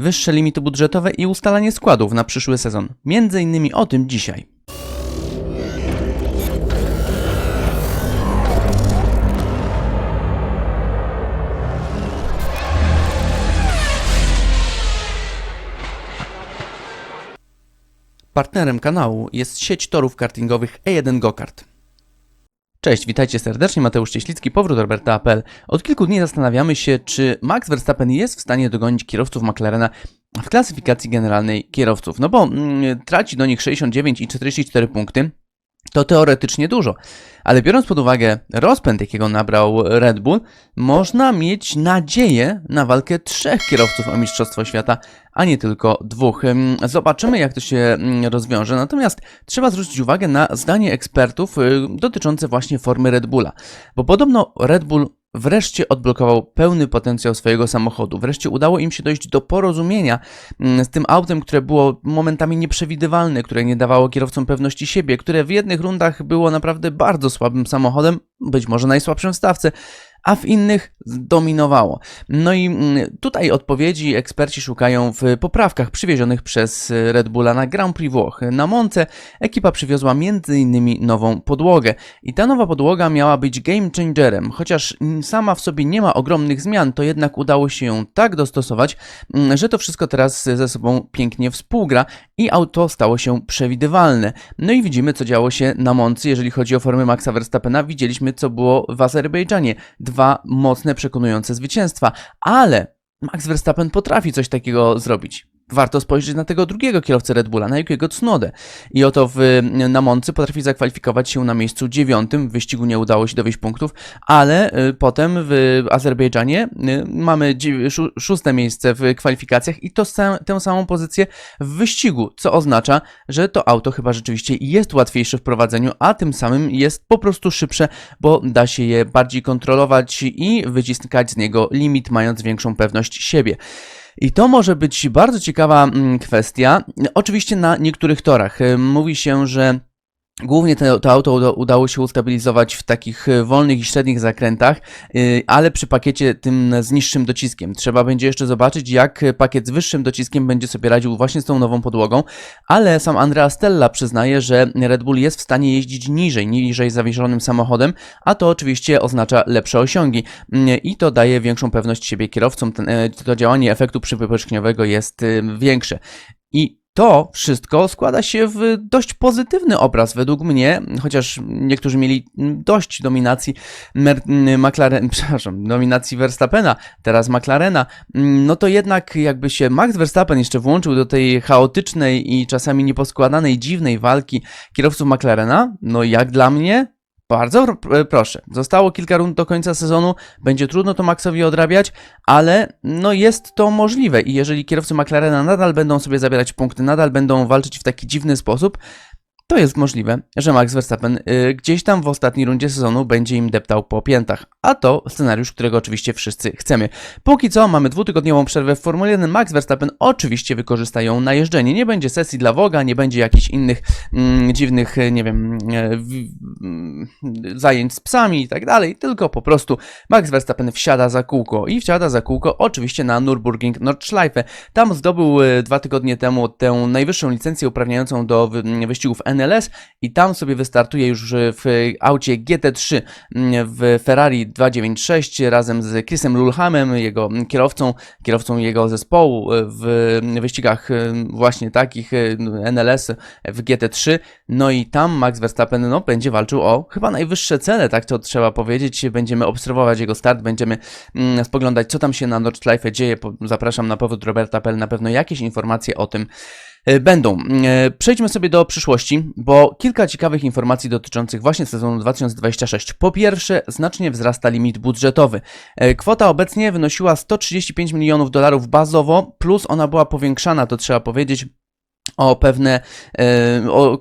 wyższe limity budżetowe i ustalanie składów na przyszły sezon. Między innymi o tym dzisiaj. Partnerem kanału jest sieć torów kartingowych E1 Gokart. Cześć, witajcie serdecznie, Mateusz Cieślicki, powrót Roberta.pl. Od kilku dni zastanawiamy się, czy Max Verstappen jest w stanie dogonić kierowców McLarena w klasyfikacji generalnej kierowców. No bo mm, traci do nich 69 i 44 punkty, to teoretycznie dużo. Ale biorąc pod uwagę rozpęd, jakiego nabrał Red Bull, można mieć nadzieję na walkę trzech kierowców o Mistrzostwo Świata, a nie tylko dwóch. Ym, Zobaczymy, jak to się mm, rozwiąże. Natomiast trzeba zwrócić uwagę na zdanie ekspertów y, dotyczące właśnie formy Red Bulla. Bo podobno Red Bull wreszcie odblokował pełny potencjał swojego samochodu. Wreszcie udało im się dojść do porozumienia mm, z tym autem, które było momentami nieprzewidywalne, które nie dawało kierowcom pewności siebie, które w jednych rundach było naprawdę bardzo słabym samochodem, być może najsłabszym w stawce, a w innych dominowało. No i mm, tutaj odpowiedzi eksperci szukają w poprawkach przywiezionych przez Red Bulla na Grand Prix Włoch. Na Monce ekipa przywiozła m.in. nową podłogę i ta nowa podłoga miała być game changerem. Chociaż sama w sobie nie ma ogromnych zmian, to jednak udało się ją tak dostosować, mm, że to wszystko teraz ze sobą pięknie współgra i auto stało się przewidywalne. No i widzimy, co działo się na Moncy, jeżeli chodzi o formę Maxa Verstappena. Widzieliśmy, co było w Azerbejdżanie. Dwa mocne, przekonujące zwycięstwa, ale Max Verstappen potrafi coś takiego zrobić. Warto spojrzeć na tego drugiego kierowcę Red Bulla, na Yukiego Tsunodę. I oto w, na Moncy potrafi zakwalifikować się na miejscu dziewiątym. W wyścigu nie udało się dowieść punktów, ale y, potem w Azerbejdżanie y, mamy szóste miejsce w kwalifikacjach i to tę samą pozycję w wyścigu, co oznacza, że to auto chyba rzeczywiście jest łatwiejsze w prowadzeniu, a tym samym jest po prostu szybsze, bo da się je bardziej kontrolować i wyciskać z niego limit, mając większą pewność siebie. I to może być bardzo ciekawa mm, kwestia. Oczywiście na niektórych torach. Y, Mówi się, że Głównie to, to auto uda, udało się ustabilizować w takich y, wolnych i średnich zakrętach, y, ale przy pakiecie tym z niższym dociskiem. Trzeba będzie jeszcze zobaczyć, jak pakiet z wyższym dociskiem będzie sobie radził właśnie z tą nową podłogą, ale sam Andrea Stella przyznaje, że Red Bull jest w stanie jeździć niżej, niżej zawieszonym samochodem, a to oczywiście oznacza lepsze osiągi Mm, i to daje większą pewność siebie kierowcom. Ten, e, to działanie efektu przypyszkniowego jest większe. I to wszystko składa się w dość pozytywny obraz według mnie, chociaż niektórzy mieli dość dominacji Mer- McLaren, przepraszam, dominacji Verstappena, teraz McLarena, no to jednak jakby się Max Verstappen jeszcze włączył do tej chaotycznej i czasami nieposkładanej, dziwnej walki kierowców McLarena, no jak dla mnie bardzo pr- proszę. Zostało kilka rund do końca sezonu, będzie trudno to Maxowi odrabiać, ale no jest to możliwe i jeżeli kierowcy McLarena nadal będą sobie zabierać punkty, nadal będą walczyć w taki dziwny sposób, to jest możliwe, że Max Verstappen y, gdzieś tam w ostatniej rundzie sezonu będzie im deptał po piętach. A to scenariusz, którego oczywiście wszyscy chcemy. Póki co mamy dwutygodniową przerwę w Formule 1. Max Verstappen oczywiście wykorzysta ją na jeżdżenie. Nie będzie sesji dla Woga, nie będzie jakichś innych mm, dziwnych, e, nie wiem, e, w, mm, zajęć z psami i tak dalej, tylko po prostu Max Verstappen wsiada za kółko i wsiada za kółko oczywiście na Nürburgring Nordschleife. Tam zdobył e, dwa tygodnie temu tę najwyższą licencję uprawniającą do wy- wyścigów NLS i tam sobie wystartuje już w aucie GT3 w Ferrari 296 razem z Chrisem Lulhamem, jego kierowcą, kierowcą jego zespołu w wyścigach właśnie takich NLS w GT3. No i tam Max Verstappen no, będzie walczył o chyba najwyższe cele, tak to trzeba powiedzieć. Będziemy obserwować jego start, będziemy mm, spoglądać, co tam się na Nordschleife dzieje. Zapraszam na powód Roberta Pell, na pewno jakieś informacje o tym e, będą. E, Przejdźmy sobie do przyszłości, bo kilka ciekawych informacji dotyczących właśnie sezonu 2026. Po pierwsze, znacznie wzrasta limit budżetowy. E, Kwota obecnie wynosiła 135 milionów dolarów bazowo, plus ona była powiększana, to trzeba powiedzieć, o pewne, e, o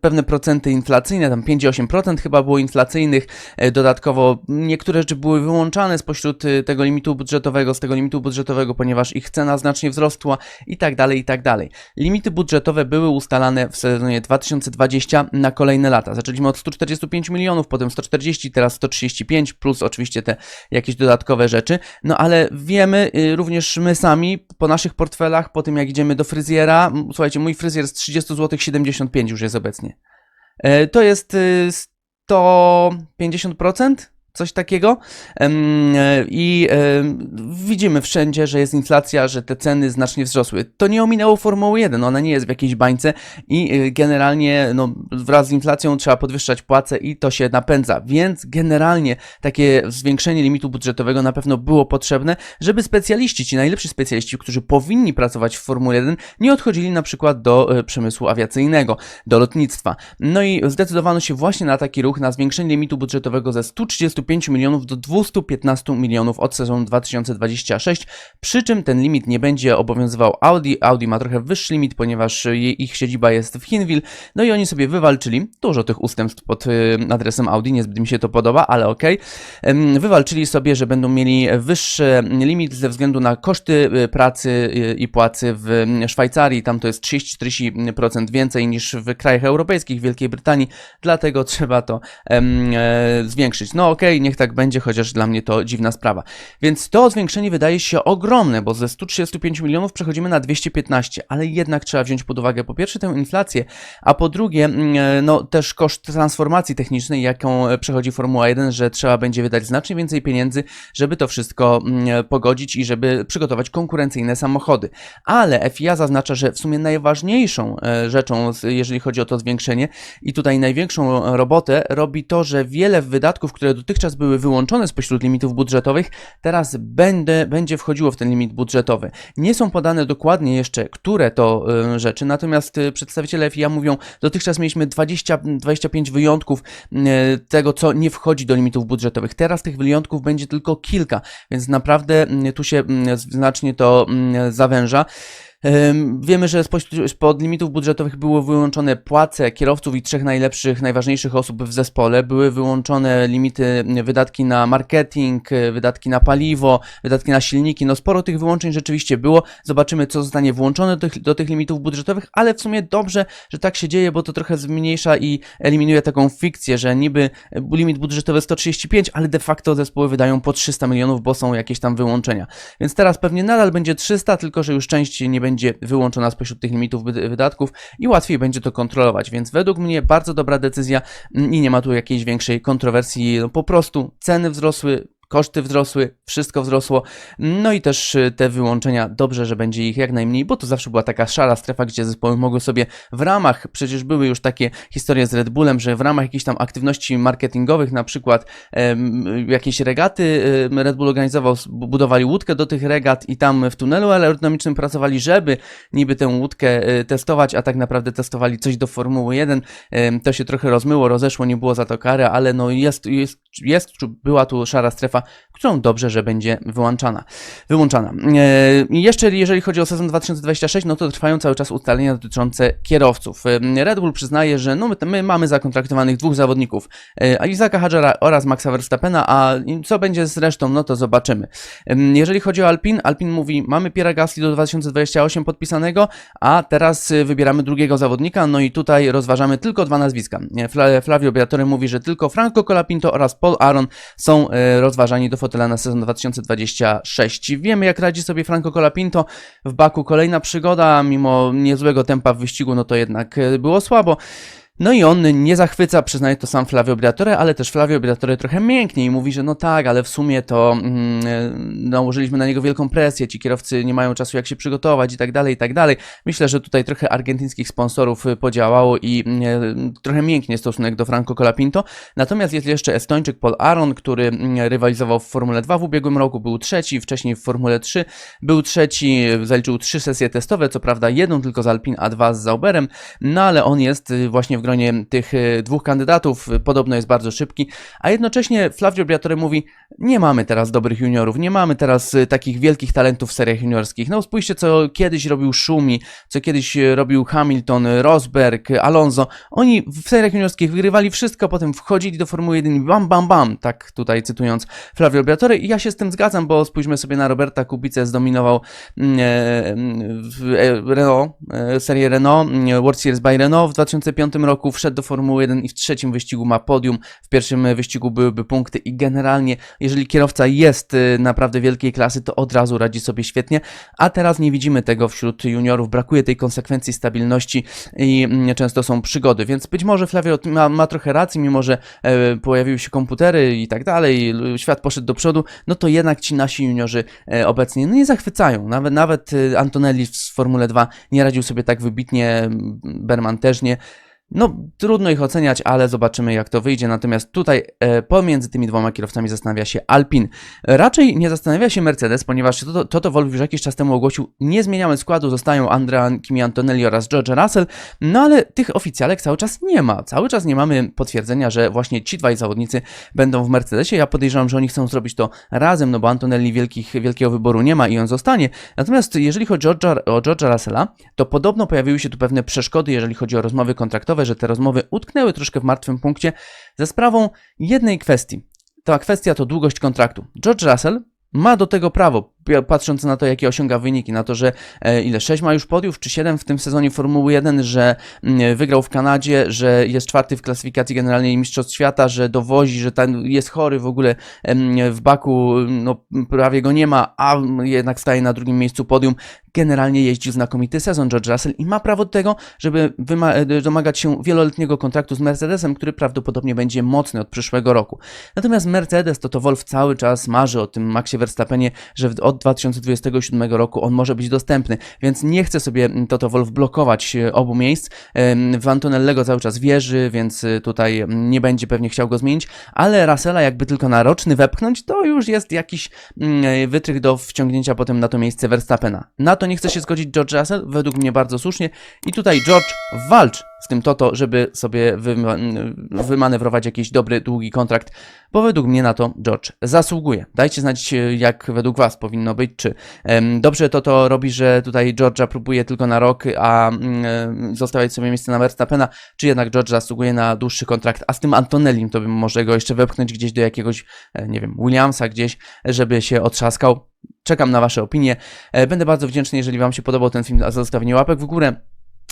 pewne procenty inflacyjne, tam 5-8% chyba było inflacyjnych. E, Dodatkowo niektóre rzeczy były wyłączane spośród e, tego limitu budżetowego, z tego limitu budżetowego, ponieważ ich cena znacznie wzrosła i tak dalej, i tak dalej. Limity budżetowe były ustalane w sezonie 2020 na kolejne lata. Zaczęliśmy od 145 milionów, potem 140, teraz 135, plus oczywiście te jakieś dodatkowe rzeczy. No ale wiemy, y, również my sami, po naszych portfelach, po tym jak idziemy do fryzjera, słuchajcie, mój fryzjer z 30 zł 75 już jest obecnie. E, To jest y, 150%? Coś takiego. E, I em, widzimy wszędzie, że jest inflacja, że te ceny znacznie wzrosły. To nie ominęło Formuły 1, ona nie jest w jakiejś bańce i y, generalnie no, wraz z inflacją trzeba podwyższać płace i to się napędza. Więc generalnie takie zwiększenie limitu budżetowego na pewno było potrzebne, żeby specjaliści, ci najlepsi specjaliści, którzy powinni pracować w Formule 1, nie odchodzili na przykład do e, przemysłu awiacyjnego, do lotnictwa. No i zdecydowano się właśnie na taki ruch, na zwiększenie limitu budżetowego ze 135 milionów do 215 milionów od sezonu 2026, przy czym ten limit nie będzie obowiązywał Audi. Audi ma trochę wyższy limit, ponieważ ich siedziba jest w Hinwil, no i oni sobie wywalczyli dużo tych ustępstw pod y, adresem Audi, niezbyt mi się to podoba, ale okej. Em, Wywalczyli sobie, że będą mieli wyższy limit ze względu na koszty y, pracy y, i płacy w mm, Szwajcarii. Tam to jest 30-40% więcej niż w krajach europejskich, Wielkiej Brytanii, dlatego trzeba to em, e, zwiększyć. No okej, niech tak będzie, chociaż dla mnie to dziwna sprawa. Więc to zwiększenie wydaje się ogromne, bo ze 135 milionów przechodzimy na 215, ale jednak trzeba wziąć pod uwagę po pierwsze tę inflację, a po drugie mm, e, no też koszt transformacji technicznej, jaką e, przechodzi Formuła 1, że trzeba będzie wydać znacznie więcej pieniędzy, żeby to wszystko mm, e, pogodzić i żeby przygotować konkurencyjne samochody. Ale FIA zaznacza, że w sumie najważniejszą rzeczą, jeżeli chodzi o to zwiększenie i tutaj największą robotę robi to, że wiele wydatków, które dotychczas były wyłączone spośród limitów budżetowych, teraz będę, będzie wchodziło w ten limit budżetowy. Nie są podane dokładnie jeszcze, które to e, rzeczy, natomiast e, przedstawiciele FIA mówią, dotychczas mieliśmy 20, 25 wyjątków e, tego, co nie wchodzi do limitów budżetowych. Teraz tych wyjątków będzie tylko kilka, więc naprawdę mm, tu się mm, znacznie to mm, zawęża. Wiemy, że spod limitów budżetowych były wyłączone płace kierowców i trzech najlepszych, najważniejszych osób w zespole. Były wyłączone limity, wydatki na marketing, y, wydatki na paliwo, wydatki na silniki. No sporo tych wyłączeń rzeczywiście było. Zobaczymy, co zostanie włączone do tych, do tych limitów budżetowych, ale w sumie dobrze, że tak się dzieje, bo to trochę zmniejsza i eliminuje taką fikcję, że niby y, limit budżetowy 135, ale de facto zespoły wydają po 300 milionów, bo są jakieś tam wyłączenia. Więc teraz pewnie nadal będzie 300, tylko że już część nie będzie wyłączona spośród tych limitów wyd- wydatków i łatwiej będzie to kontrolować. Więc według mnie bardzo dobra decyzja i nie ma tu jakiejś większej kontrowersji. No, po prostu ceny wzrosły. Koszty wzrosły, wszystko wzrosło, no i też y, te wyłączenia, dobrze, że będzie ich jak najmniej, bo to zawsze była taka szara strefa, gdzie zespoły mogły sobie w ramach, przecież były już takie historie z Red Bullem, że w ramach jakichś tam aktywności marketingowych, na przykład jakieś regaty Red Bull organizował, budowali łódkę do tych regat i tam w tunelu aerodynamicznym pracowali, żeby niby tę łódkę e, testować, a tak naprawdę testowali coś do Formuły 1. Em, To się trochę rozmyło, rozeszło, nie było za to kary, ale no jest, jest, jest była tu szara strefa, którą dobrze, że będzie wyłączana. wyłączana. E, jeszcze jeżeli chodzi o sezon 2026, no to trwają cały czas ustalenia dotyczące kierowców. Em, Red Bull przyznaje, że no my, my mamy zakontraktowanych dwóch zawodników, e, Isaaca Hadżera oraz Maxa Verstappena, a co będzie z resztą, no to zobaczymy. Jeżeli chodzi o Alpin, Alpin mówi, mamy Pierre Gasly do 2028 podpisanego, a teraz wybieramy drugiego zawodnika, no i tutaj rozważamy tylko dwa nazwiska. Flavio Briatore mówi, że tylko Franco Colapinto oraz Paul Aron są e, rozważani do fotela na sezon 2026. Wiemy, jak radzi sobie Franco Colapinto. W Baku kolejna przygoda, mimo niezłego tempa w wyścigu, no to jednak e, było słabo. No i on nie zachwyca, przyznaje to sam Flavio Briatore, ale też Flavio Briatore trochę mięknie i mówi, że no tak, ale w sumie to mm, nałożyliśmy na niego wielką presję, ci kierowcy nie mają czasu jak się przygotować i tak dalej, i tak dalej. Myślę, że tutaj trochę argentyńskich sponsorów y, podziałało i mm, trochę mięknie stosunek do Franco Colapinto. Natomiast jest jeszcze Estończyk Paul Aron, który mm, rywalizował w Formule 2 w ubiegłym roku, był trzeci, wcześniej w Formule 3 był trzeci, zaliczył trzy sesje testowe, co prawda jedną tylko z Alpin, a dwa z Zauberem, no ale on jest y, właśnie w w gronie tych e, dwóch kandydatów, podobno jest bardzo szybki, a jednocześnie Flavio Briatore mówi, nie mamy teraz dobrych juniorów, nie mamy teraz e, takich wielkich talentów w seriach juniorskich. No spójrzcie, co kiedyś robił Szumi, co kiedyś e, robił Hamilton, Rosberg, Alonso. Oni w seriach juniorskich wygrywali wszystko, potem wchodzili do Formuły 1 i bam, bam, bam, tak tutaj cytując Flavio Briatore i ja się z tym zgadzam, bo spójrzmy sobie na Roberta Kubicę, zdominował mm, e, mm, e, Renault, e, serię Renault, mm, World Series by Renault w 2005 roku, wszedł do Formuły 1 i w trzecim wyścigu ma podium, w pierwszym wyścigu byłyby punkty i generalnie, jeżeli kierowca jest e, naprawdę wielkiej klasy, to od razu radzi sobie świetnie, a teraz nie widzimy tego wśród juniorów, brakuje tej konsekwencji, stabilności i mm, często są przygody, więc być może Flavio ma, ma trochę racji, mimo że e, pojawiły się komputery i tak dalej, świat poszedł do przodu, no to jednak ci nasi juniorzy e, obecnie no nie zachwycają. Nawet, nawet e, Antonelli w Formule 2 nie radził sobie tak wybitnie, Berman też nie. No, trudno ich oceniać, ale zobaczymy, jak to wyjdzie. Natomiast tutaj e, pomiędzy tymi dwoma kierowcami zastanawia się Alpin. Raczej nie zastanawia się Mercedes, ponieważ Toto, Toto Wolff już jakiś czas temu ogłosił, nie zmieniamy składu, zostają Andrea Kimi Antonelli oraz George Russell, no ale tych oficjalek cały czas nie ma. Cały czas nie mamy potwierdzenia, że właśnie ci dwaj zawodnicy będą w Mercedesie. Ja podejrzewam, że oni chcą zrobić to razem, no bo Antonelli wielkich, wielkiego wyboru nie ma i on zostanie. Natomiast jeżeli chodzi o George'a, o George'a Russella, to podobno pojawiły się tu pewne przeszkody, jeżeli chodzi o rozmowy kontraktowe, że te rozmowy utknęły troszkę w martwym punkcie za sprawą jednej kwestii. Ta kwestia to długość kontraktu. George Russell ma do tego prawo, patrząc na to, jakie osiąga wyniki, na to, że e, ile 6 ma już podiów, czy 7 w tym sezonie Formuły 1, że mm, wygrał w Kanadzie, że jest czwarty w klasyfikacji generalnej Mistrzostw Świata, że dowozi, że ten jest chory w ogóle w Baku, no prawie go nie ma, a jednak staje na drugim miejscu podium. Generalnie jeździł znakomity sezon George Russell i ma prawo do tego, żeby e, domagać się wieloletniego kontraktu z Mercedesem, który prawdopodobnie będzie mocny od przyszłego roku. Natomiast Mercedes, to to Wolf cały czas marzy o tym Maxie Verstappenie, że w- od 2027 roku on może być dostępny, więc nie chce sobie Toto Wolf blokować e, obu miejsc. W Antonellego cały czas wierzy, więc e, tutaj mm, nie będzie pewnie chciał go zmienić, ale Russella jakby tylko na roczny wepchnąć, to już jest jakiś mm, e, wytrych do wciągnięcia potem na to miejsce Verstappena. Na to nie chce się zgodzić George Russell, według mnie bardzo słusznie i tutaj George walcz z tym Toto, żeby sobie wyma- wymanewrować jakiś dobry, długi kontrakt, bo według mnie na to George zasługuje. Dajcie znać, e, jak według Was powinno być, czy dobrze Toto robi, że tutaj George'a próbuje tylko na rok, a mm, e, zostawiać sobie miejsce na Verstappena, czy jednak George zasługuje na dłuższy kontrakt, a z tym Antonellim to bym może go jeszcze wepchnąć gdzieś do jakiegoś, e, nie wiem, Williamsa gdzieś, żeby się otrzaskał. Czekam na Wasze opinie. Będę bardzo wdzięczny, jeżeli Wam się podobał ten film, za zostawienie łapek w górę.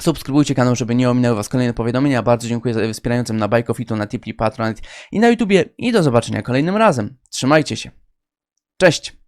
Subskrybujcie kanał, żeby nie ominęły Was kolejne powiadomienia. Bardzo dziękuję wspierającym na Bajkofitu, na Tipli, Patronite i na YouTubie. I do zobaczenia kolejnym razem. Trzymajcie się. Cześć!